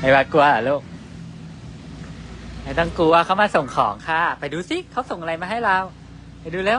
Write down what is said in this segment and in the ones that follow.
ไอ้บากลัวเหรอลูกไม่ต้องกลัวเขามาส่งของค่ะ ไปดูสิเขาส่งอะไรมาให้เรา ไปดูแล้ว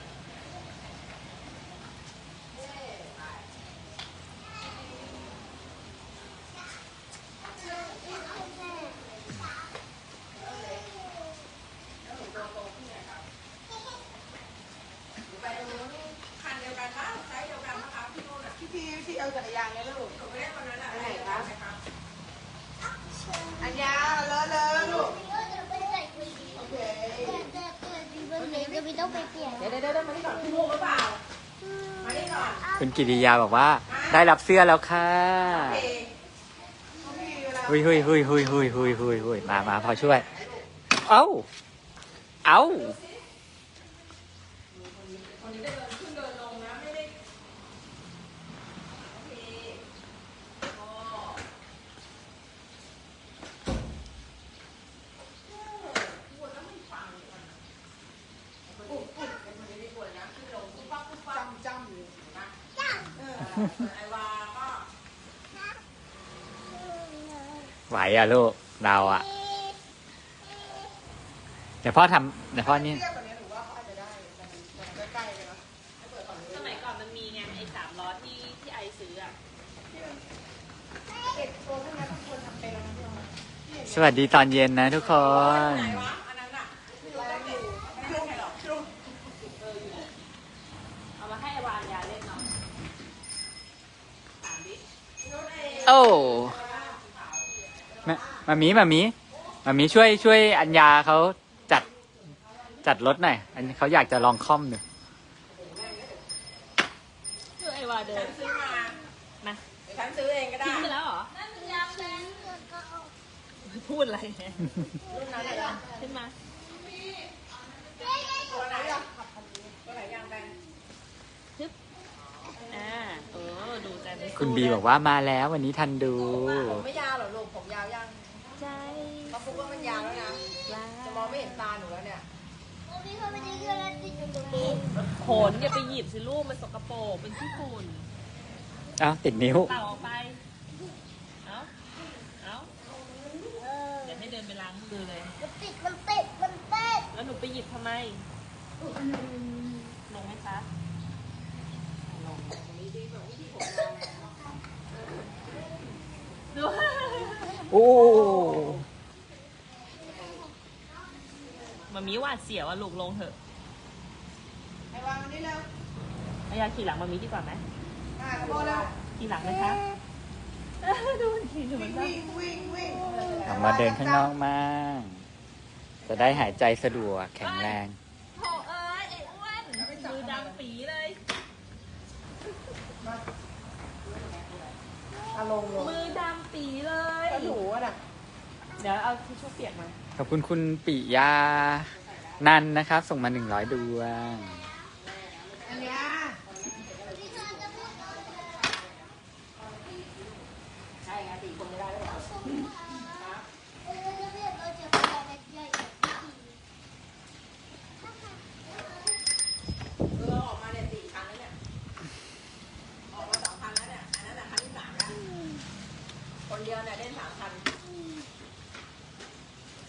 ต้องไปเปลี่ยนเดี๋ยวเดี๋ยวเดี๋ยวมาที่ก่อนพี่มูกหรือเปล่า มาที่ก่อนคุณกิติยาบอกว่า ได้รับเสื้อแล้วค่ะโอเคเขามีเวลาหุยหุยหุยหุยหุยหุยหุยหุยมามาพอช่วย เอ้า เอ้าคนนี้ได้เดินขึ้นเดินลงนะไม่ได้โอเคอ๋อปวดแล้วไม่ฟังเลยมันปุ๊บปุ๊บเป็นคนนี้ไม่ปวดนะขึ้นลงปุ๊บปั๊บปุ๊บปั๊บจำจำอยู่นะเออส่วนไอวาก็ ไหว อะลูกเราอะเดี๋ยวพ่อทำเดี๋ยวพ่อนี่เทียบกับนี้หนูว่าเขาอาจจะได้มันมันใกล้ๆกันเนาะให้เปิดฝั่งนี้สมัยก่อนมันมีไงไอ้สามล้อที่ที่ไอซื้ออะเก็บตัวพวกนี้ทุกคนทำเป็นแล้วนะพี่น้องสวัสดีตอนเย็นนะทุกคน ไหนวะอันนั้นอะแรงอยู่ไม่รู้ใครหรอกรู้เอามาให้ไอวานยาเล่นเนาะถามดิรู้เองโอ้ มามามีมามีมามีช่วยช่วยอัญญาเขาจัดจัดรถหน่อยอันเขาอยากจะลองคล่อมหนึ่งคือไอวาเดิฉันนซื้อมามาเดี๋ยวฉันซื้อเองก็ได้ทิ้งไปแล้วเหรอพูดอะไรเนี่ยรุ่นนั้นอะไรนะขึ้นมาตัวไหนอะตัวไหนยางแบนอ่าเออดูใจไม่สู้คุณบีบอกว่ามาแล้ววันนี้ทันดู ผมไม่ยาวหรอลูกผมยาวยัง จะมองไม่เห็นตาหนูแล้วเนี่ยขนอย่าไปหยิบสิลูกมันสกปรกเป็นขี้ฝุ่นเอ้าติดนิ้วเต่าออกไป เอาเอาเดี๋ยวให้เดินไปล้างมือเลย มันติดมันติดมันติดแล้วหนูไปหยิบทำไม ลงไหมคะลงดู โอ้ มามีหวาดเสียวอะลูกลงเถอะไอ้วางอันนี้แล้วอายาขี่หลังมามีดีกว่าไหมอะพอแล้วขี่หลังนะคะดูมันขี่ดูมัวิ่นงได้วิ่งวิ่งวิ่งออกมาเดินข้างนอกมางจะได้หายใจสะดวกแข็งแรง โถเอ้ยไอ้อ้วนมือดำปีเลย อาลงลงมือดำปีเลยก็หนูอะน่ะเดี๋ยวเอาทิชชู่เปียกมาข อบคุณคุณปิยา นันนะครับ ส่งมาหนึ่งร้อยดวง ใช่ไงสี่คนไม่ได้แล้วเหรอเออออกมาเนี่ยสี่คันแล้วเนี่ย ออกมาสองคันแล้วเนี่ย อันนั้นน่ะคันที่สามแล้ว คนเดียวเนี่ยเล่นสามคัน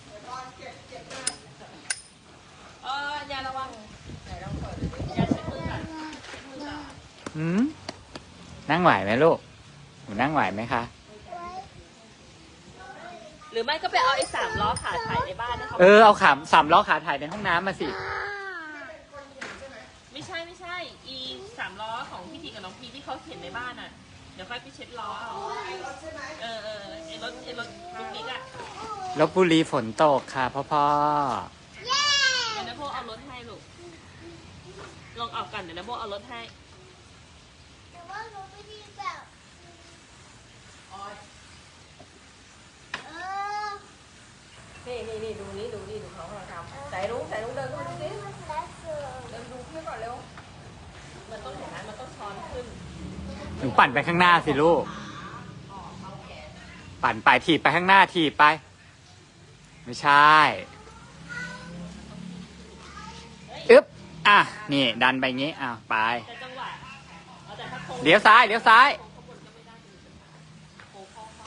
เดี๋ยวก่อนเก็บเก็บมา เอออย่าระวัง ไหนลองเปิดดูดิ อย่าใช้มือก่อนมือก่อน หืม นั่งไหวไหมลูกหนูนั่งไหวไหมคะ หรือไม่ก็ไปเอาไอ้สามล้อขาถ่ายในบ้านนะคะเออเอาขามสามล้อขาถ่ายในห้องน้ำมาสิไม่ไม่ใช่ไม่ใช่ อีสามล้อของพี่ทีกับน้องพีที่เขาเข็นในบ้านอะ เดี๋ยวค่อยไปเช็ดล้อเอาไอ้รถใช่ไหมเออเออไอรถไอรถลูกนิกอะลบบุรีฝนตกค่ะพ่อพ่อเย้เดี๋ยวนะโบเอารถให้ลูก ลองเอากันเดี๋ยวนะโบเอารถให้ แต่ว่าหนูไม่ดีแบบ อ๋อ เออ นี่นี่นี่ดูนี่ดูนี่ดูเขาเราทำใส่ลุงใส่ลุงเดินเข้ามาดูสิมันแล้วเสือเดินดูพี่ก่อนเร็ว มันต้องเห็นไหมมันต้องช้อนขึ้น หนูปั่นไปข้างหน้าสิลูก ปั่นไปถีบไปข้างหน้าถีบไป ไม่ใช่อึ๊บอะ นี่ดันไปงี้อ้าวไปแต่จังหวะเอาแต่ถ้าโค้งเลี้ยวซ้ายเลี้ยวซ้าย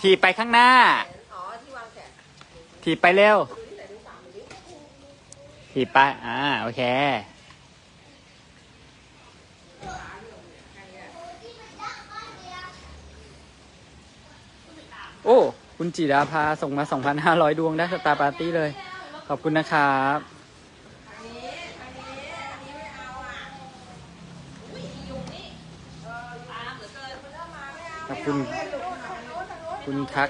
ถีบไปข้างหน้า อ๋อที่วางแขน ถีบไปเร็วขี่ไหนดูสามดูดิถีบไป อ่า โอเค โอ้ คุณจิราภาส่งมา 2,500 ดวงได้สตาร์ปาร์ตี้เลย ขอบคุณนะครับขอบคุณ คุณทัก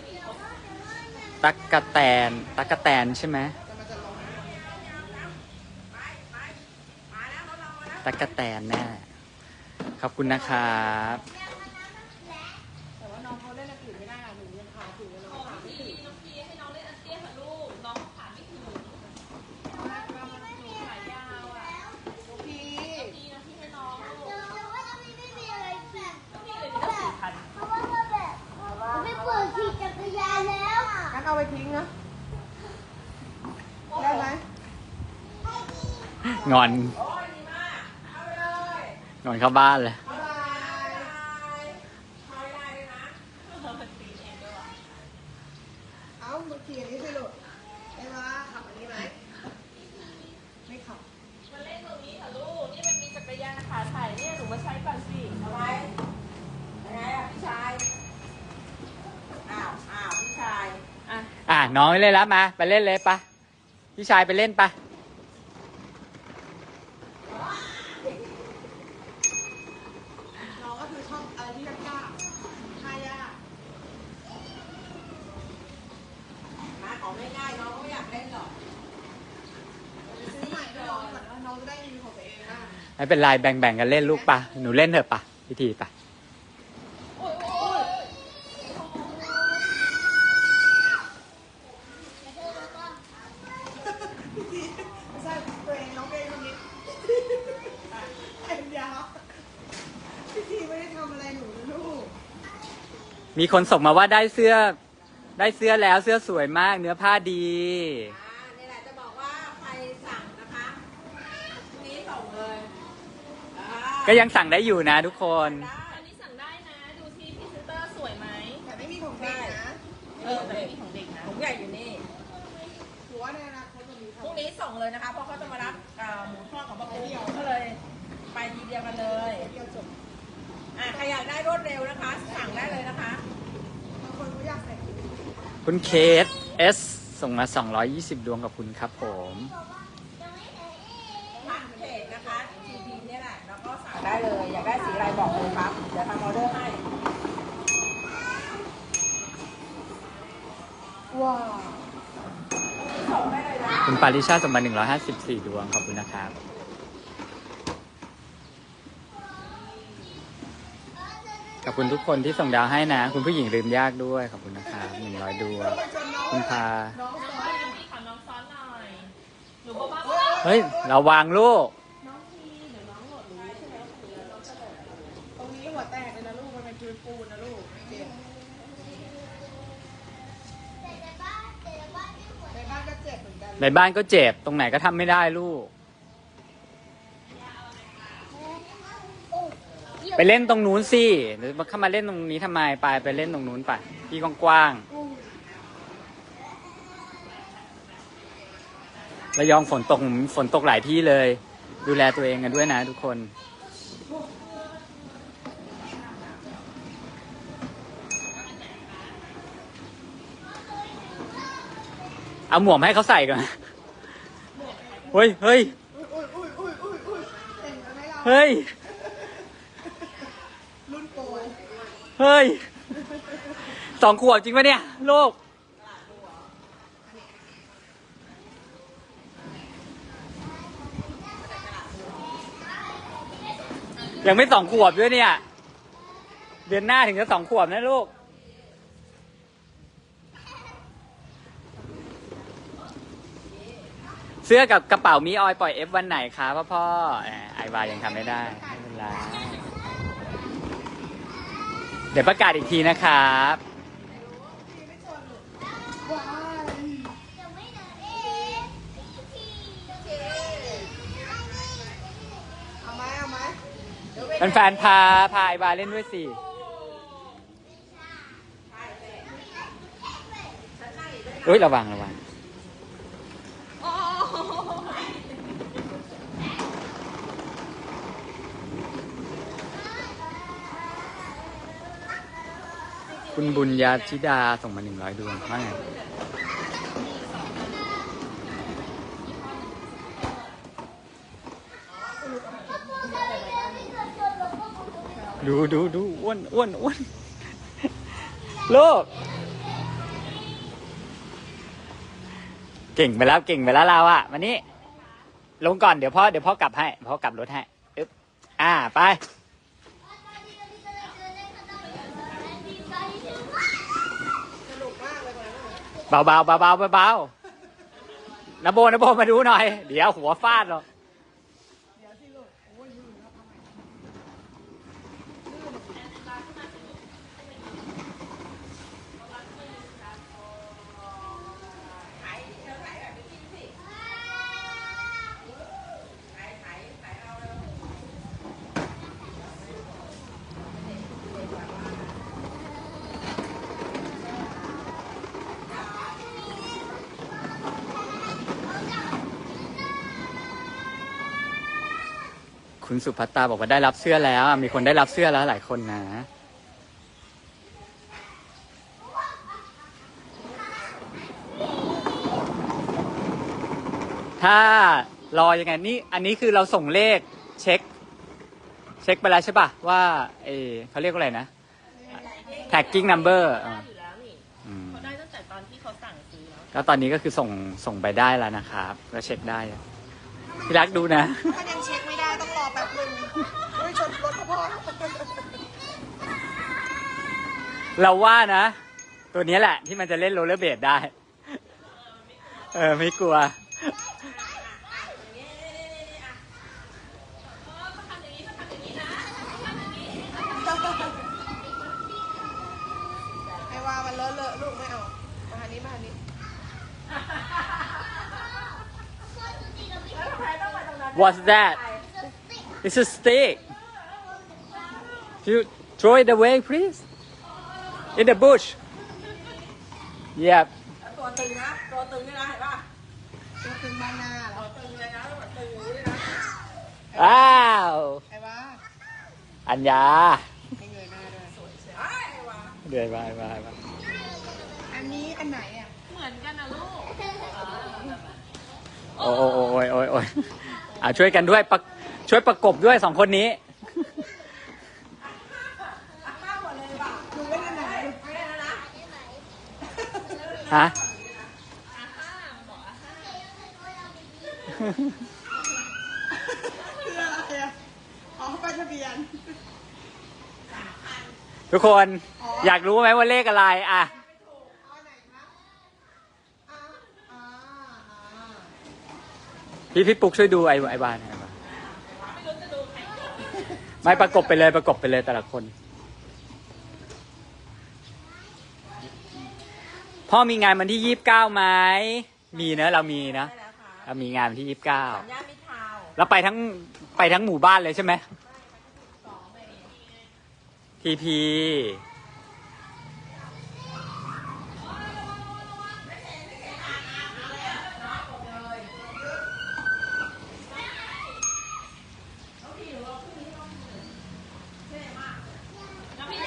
ตักกะแตน ตักกะแตนใช่ไหมตักกะแตนแน่ขอบคุณนะครับ ไปทิ้งนะ ได้ไหมงอนโอ้ยดีมากเอาไปเลยงอนเข้าบ้านเลยบ๊ายบายทอยได้เลยนะ มันตีเองด้วยว่ะ เอามาขี่อันนี้สิลูกได้ไหมขับอันนี้ไหมไม่ขับ มันเล่นตรงนี้ค่ะลูก นี่มันมีจักรยานขาถ่ายเนี่ย หนูมาใช้ก่อนสิ อะไรยังไงอะพี่ชาย อ้าว อ้าวพี่ชาย อะ อะ น้องไม่เล่นแล้วมา ไปเล่นเลยปะพี่ชายไปเล่นปะน้องก็คือชอบอะไรที่ยากๆท่ายากนะของง่ายๆน้องก็ไม่อยากเล่นหรอกซื้อใหม่ให้น้องก่อนว่าน้องจะได้มีของตัวเองบ้าง ไม่เป็นไรแบ่งๆกันเล่นลูกปะหนูเล่นเถอะปะพิธีปะ ไม่ใช่ตัวเองน้องเองคนนี้ไอ้ยาพี่ทีไม่ได้ทำอะไรหนูนะลูก มีคนส่งมาว่าได้เสื้อ ได้เสื้อแล้วเสื้อสวยมาก เนื้อผ้าดี อ่านี่แหละจะบอกว่าใครสั่งนะคะพรุ่งนี้ส่งเลยอ่าก็ยังสั่งได้อยู่นะทุกคน ได้อันนี้สั่งได้นะ ดูที่พรีเซนเตอร์สวยไหมแต่ไม่มีของเด็กนะเออแต่ไม่มีของเด็กนะผมใหญ่อยู่นี่ถือว่าในอนาคตจะมีพรุ่งนี้ส่งเลยนะคะ เพราะเขาจะมารับอ่าหมูทอดของปะปูก็เลย ไปทีเดียวกันเลย เดียวจบ อะใครอยากได้รวดเร็วนะคะ สั่งได้เลยนะคะบาง คนเขาอยากใส่คุณเคสเอสส่งมา 220 ดวงกับคุณครับผมทางเพจนะคะทีพีเนี่ยแหละ แล้วก็สั่งได้เลย อยากได้สีอะไรบอกเลยครับ เดี๋ยวทำออเดอร์ให้ ว้าวส่งได้เลยนะ คุณปาริชาติส่งมา 154 ดวงขอบคุณนะครับ ขอบ คุณทุกคนที่ส่งดาวให้นะ คุณผู้หญิงลืมยากด้วย ขอบคุณนะครับ100ดวงคุณพา น้องน้ซ้อองนน้องพีขอน้องซ้อนหน่อยหนูบอกว่าเฮ้ยระวังลูก น้องพีเดี๋ยวน้องโหลดรู้ใช่ไหมว่าของเราจะโหลดตรงนี้หัวแตกเลยนะลูก มันเป็นปูนปูนนะลูกเจ็บแต่ในบ้านแต่ในบ้านไม่เหมือนในบ้านก็เจ็บเหมือนกัน ในบ้านก็เจ็บ ตรงไหนก็ทำไม่ได้ลูก ไปเล่นตรงนู้นสิหรือมาเข้ามาเล่นตรงนี้ทำไมไปไปเล่นตรงนู้นไปที่กว้างๆระยองฝนตกฝนตกหลายที่เลย ดูแลตัวเองกันด้วยนะทุกคนเอาหมวกให้เขาใส่ก่อน เฮ้ย เฮ้ย เฮ้ย รุ่นโปร เฮ้ยสองขวบจริงปะเนี่ยลูกยังไม่สองขวบด้วยเนี่ย เดือนหน้าถึงจะสองขวบนะลูก เสื้อกับกระเป๋ามีออยปล่อยเอฟวันไหนคะพ่อพ่อไอวายังทำไม่ได้ ไม่เป็นไร เดี๋ยวประกาศอีกทีนะครับว้าวยังไม่เดินเองพี่เอาไหมเอาไหมเดี๋ยวไปแฟนๆพาพาไอบาเล่นด้วยสิอุ้ย ระวังระวัง คุณบุญญาธิดาส่งมาหนึ่งร้อยดวงว่าไงดูดูดูอ้วนอ้วนอ้วนลูกเก่งไปแล้วเก่งไปแล้วเราอะมานี่ลงก่อนเดี๋ยวพ่อเดี๋ยวพ่อกลับให้พ่อกลับรถให้อึ๊บอ่าไป เบาเบาเบาเบาเบาๆนโบนโบมาดูหน่อย เดี๋ยวหัวฟาดหรอก คุณสุภัตตาบอกว่าได้รับเสื้อแล้ว มีคนได้รับเสื้อแล้วหลายคนนะ ถ้ารอยังไงนี่อันนี้คือเราส่งเลขเช็ค เช็คไปแล้วใช่ป่ะว่าเออเขาเรียกว่าอะไรนะ tagging number อ่าอยู่แล้วนี่อืมเขาได้ตั้งแต่ตอนที่เขาสั่งซื้อแล้วก็ตอนนี้ก็คือส่งส่งไปได้แล้วนะครับก็เช็คได้พี่รักดูนะ ถ้ายังเช็คไม่ได้ ต้องรอแป๊บนึงเฮ้ยชนรถพ่อเราว่านะ ตัวนี้แหละ ที่มันจะเล่นโรลเลอร์เบดได้ เออ ไม่กลัวไอ้ว่ามันเลอะเลอะลูกไม่เอามาทางนี้มาทางนี้ What's that It's a stick You throw it away please In the bush Yep ตัวตึงนะ ตัวตึงนี่นะเห็นป่ะ ตัวตึงบางนาเหรอตึงเลยนะแบบตึงอย่างนี้เลยนะว้าวไอ้ว่าอัญญาให้เงยหน้าด้วยสวยเสียไอ้ว่าเดือยบายบายบายอันนี้อันไหนอะ เหมือนกันนะลูก โอ้โอ้โอ้โอ้ยโอ้ยโอ้ยอะช่วยกันด้วยประ ช่วยประกบด้วยสองคนนี้ ข้าวหมดเลยป่ะดูไม่ได้ไหนไม่ได้แล้วนะฮะ คืออะไรอะอ๋อป้ายทะเบียน ทุกคนอยากรู้ไหมว่าเลขอะไร อะ เอาไหนคะอ่าอ่าอ่าพี่พี่ปุ๊กช่วยดูไอ้ไอ้บ้านไอ้บ้าน ไม่ประกบไปเลยประกบไปเลยแต่ละคน พ่อมีงานวันที่ยี่สิบเก้าไหมมีนะเรามีนะได้แล้วค่ะเรามีงานวันที่ยี่สิบเก้าสามย่านมิตรทาวน์แล้วไปทั้งไปทั้งหมู่บ้านเลยใช่ไหมทีพี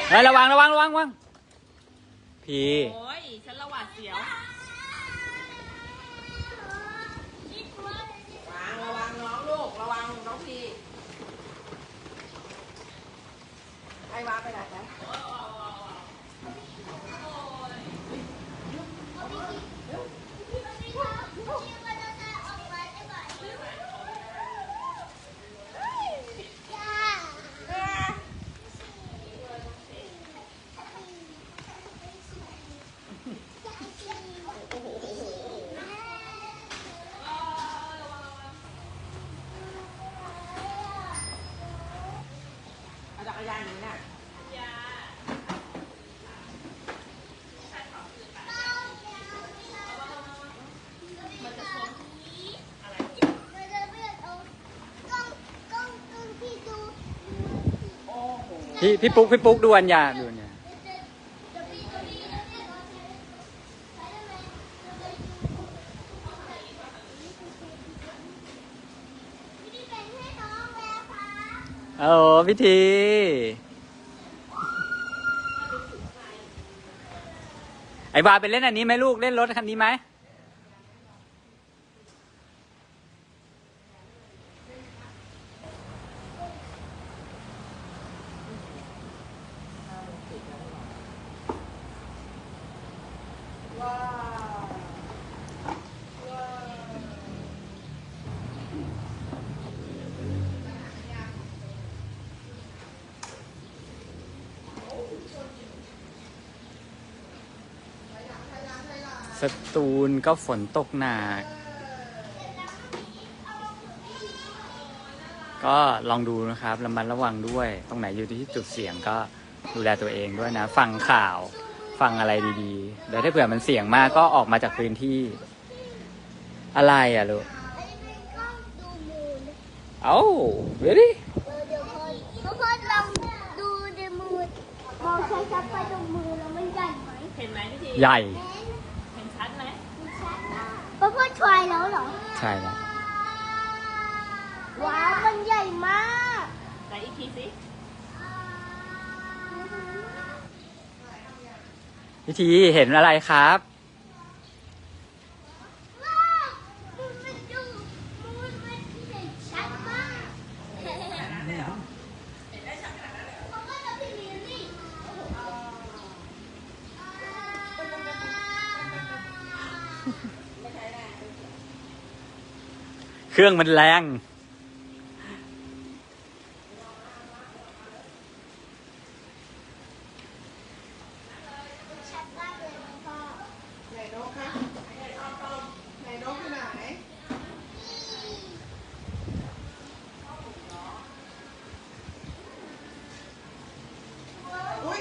เฮ้ยระวังระวังระวังวังพี่ฉันระวาดเสียวระวังน้องลูก ระวังน้องพีไอ้วาไปไหนนะ พี่พี่ปุ๊กพี่ปุ๊กดูอัญญาดูอัญญาโอ้พิธีไอ้บาไปเล่นอันนี้ไหมลูกเล่นรถคันนี้ไหม ตูลก็ฝนตกหนัก ก็ลองดูนะครับระมัดระวังด้วย ตรงไหนอยู่ที่จุดเสี่ยงก็ดูแลตัวเองด้วยนะ ฟังข่าวฟังอะไรดีๆ เดี๋ยวถ้าเผื่อมันเสี่ยงมากก็ออกมาจากพื้นที่อะไรอะลูกเอ้าเดี๋ยวดิทุกคนลองดูในมือมองชัดๆไปตรงมือแล้วมันใหญ่ไหมเห็นไหมพี่ทีใหญ่ เห็นชัดไหม ชัดนะเพราะพ่อ ชายแล้วเหรอ ใช่แล้วว้าวมันใหญ่มากไหนอีกทีสิพิธีเห็นอะไรครับ ว้าวมันดูมันมันเห็นชัดมากเพราะว่าเราพี่มีนี่ เค รื่องมันแรง ชัดมากเลยพ่อ ไหนนกคะไหนนกอยู่ไหน อุ้ย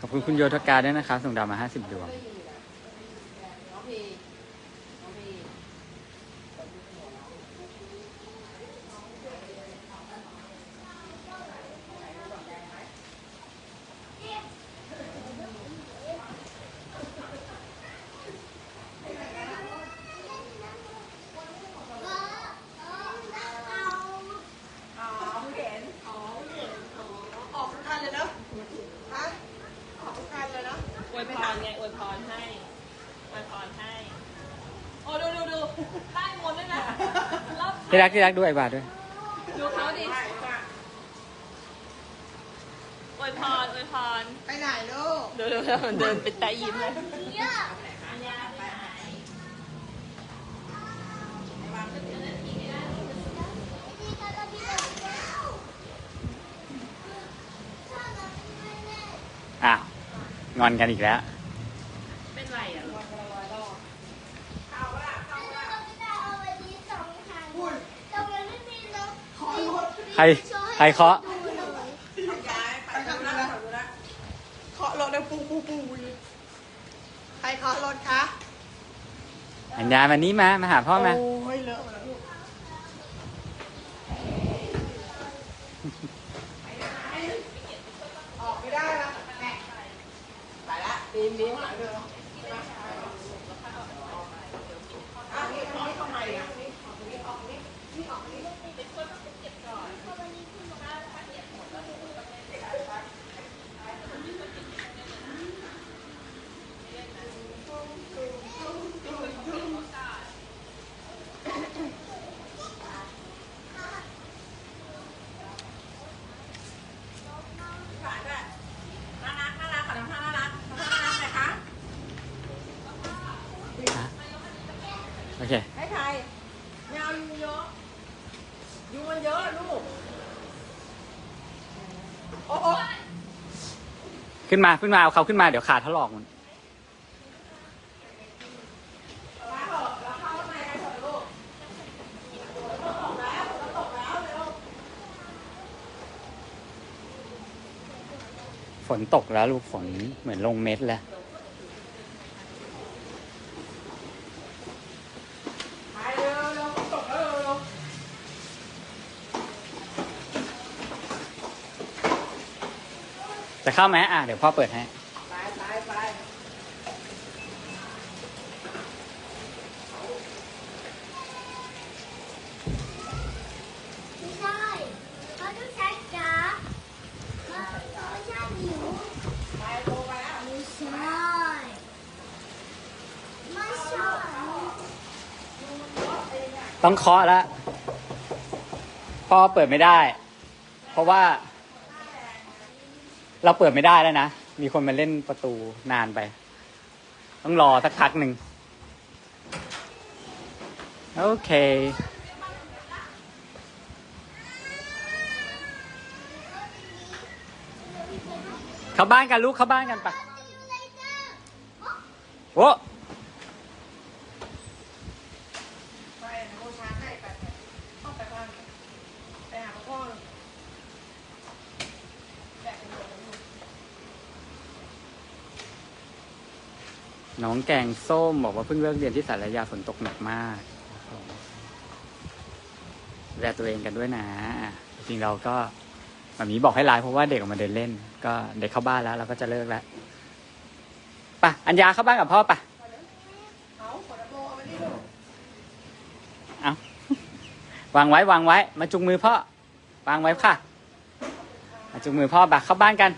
ขอบ คุณโยธกาด้วยนะครับส่งดาวมา 50 ดวง น้องพีน้องพี อ๋อเพิ่งเห็นอ๋อเพิ่งเห็นอ๋อออกทุกคันเลยเนอะฮะออกทุกคันเลยเนอะ อวยพรไงอวยพรให้อวยพรให้ โอ้ดูดูดูใต้มนต์ด้วยนะรอบ ที่รักที่รักด้วยบาทด้วยดูเขาดิอวยพรอวยพรไปไหนลูกดูดูเดินเป็นตายิ้มเลยเยอะอัญญาไปไหนพี่ก็ต้องพี่เลยแล้วอ้าวงอนกันอีกแล้ว เป็นไรอะ เราไม่ได้เอาไว้ที่สองทาง อุ้ย ตรงนั้นไม่มีแล้ว ขอรถ ใครใครเคาะดูหน่อยย้ายไปทางนู้นแล้วเคาะรถเดี๋ยวปูปูปูอยู่ใครเคาะรถคะอัญญามานี้มามาหาพ่อมาโอ้ยเลอะหมดแล้วลูกออกไม่ได้ละแม่ไปละตีมนี้ข้างหลังเดินอะนี่นี่ทำไมอะนี่ออกนี่ออกนี่นี่ออกนี่ พ โอเค ให้ใครไม่เอายุงเยอะยุงมันเยอะลูก โอ้โอ้ ขึ้นมาขึ้นมาเอาเขาขึ้นมาเดี๋ยวขาถลอกมันมาเถอะแล้วเข้าข้างในกันเถอกฝนตกแล้วลูกฝนเหมือนลงเม็ดแล้ว ไปเร็วเร็วตกแล้วเร็วเร็ว จะ เข้าไหมอะเดี๋ยวพ่อเปิดให้ไปไปไปไม่ใช่เขาต้องใช้จ๋าเขาต้องใช้หนูไปโตไปแล้วไม่ใช่ไม่ใช่ต้องเคาะแล้วพ่อเปิดไม่ได้ เพราะว่า เราเปิดไม่ได้แล้วนะ มีคนมาเล่นประตูนานไป ต้องรอสักพักหนึ่ง โอเค เข้าบ้านกันลูกเข้าบ้านกันปะโอ้ ไปโมชาร์จให้ไปไปต้องไปบ้านไปหาพ่อเลยแบกเป็นหมดแล้วลูก น้องแกงส้มบอกว่าเพิ่งเลิกเรียนที่สารยาฝนตกหนักมากดูแลตัวเองกันด้วยนะ จริงเราก็แบบนี้บอกให้ไลน์เพราะว่าเด็กออกมาเดินเล่น ก็เด็กเข้าบ้านแล้ว เราก็จะเลิกแล้วไปะอัญญาเข้าบ้านกับพ่อปะเอาวาไปนี่ลูกเอาวางไว้วางไว้ มาจุงมือพ่อ วางไว้ค่ะ มาจุงมือพ่อปะเข้าบ้านกัน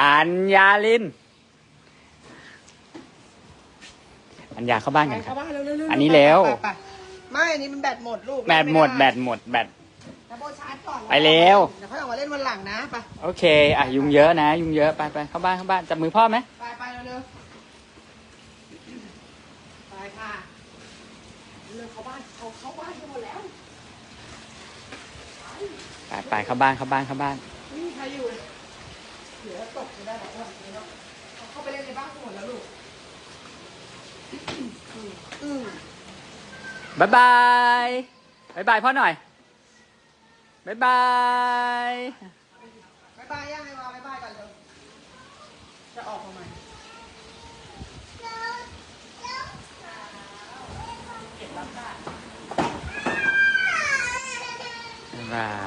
อัญญาลิน อัญญาเข้าบ้านไปกันครัเข้าบ บ้านเร็วๆๆอันนี้เร็วไปไปไม่ อันนี้มันแบตหมดลูกแบตหมดแบเล่นตหมดแบตน้ำโมชาร์จก่อนไปเร็วเดี๋ยวเขาออกมาเล่นวันหลังนะ ไปโอเค อะยุงเยอะนะ ยุงเยอะไปไปเข้าบ้านเข้าบ้านจับมือพ่อไหมไปไปเร็วๆไปค่ะ เร็วเข้าบ้านเขาเข้าบ้านกันหมดแล้ว ไปไปเข้าบ้านเข้าบ้านเข้าบ้าน บายบายบายบายพ่อหน่อยบายบายบายบายย่างไงวาบายบายก่อนเลยจะออกทำไมบรับบาย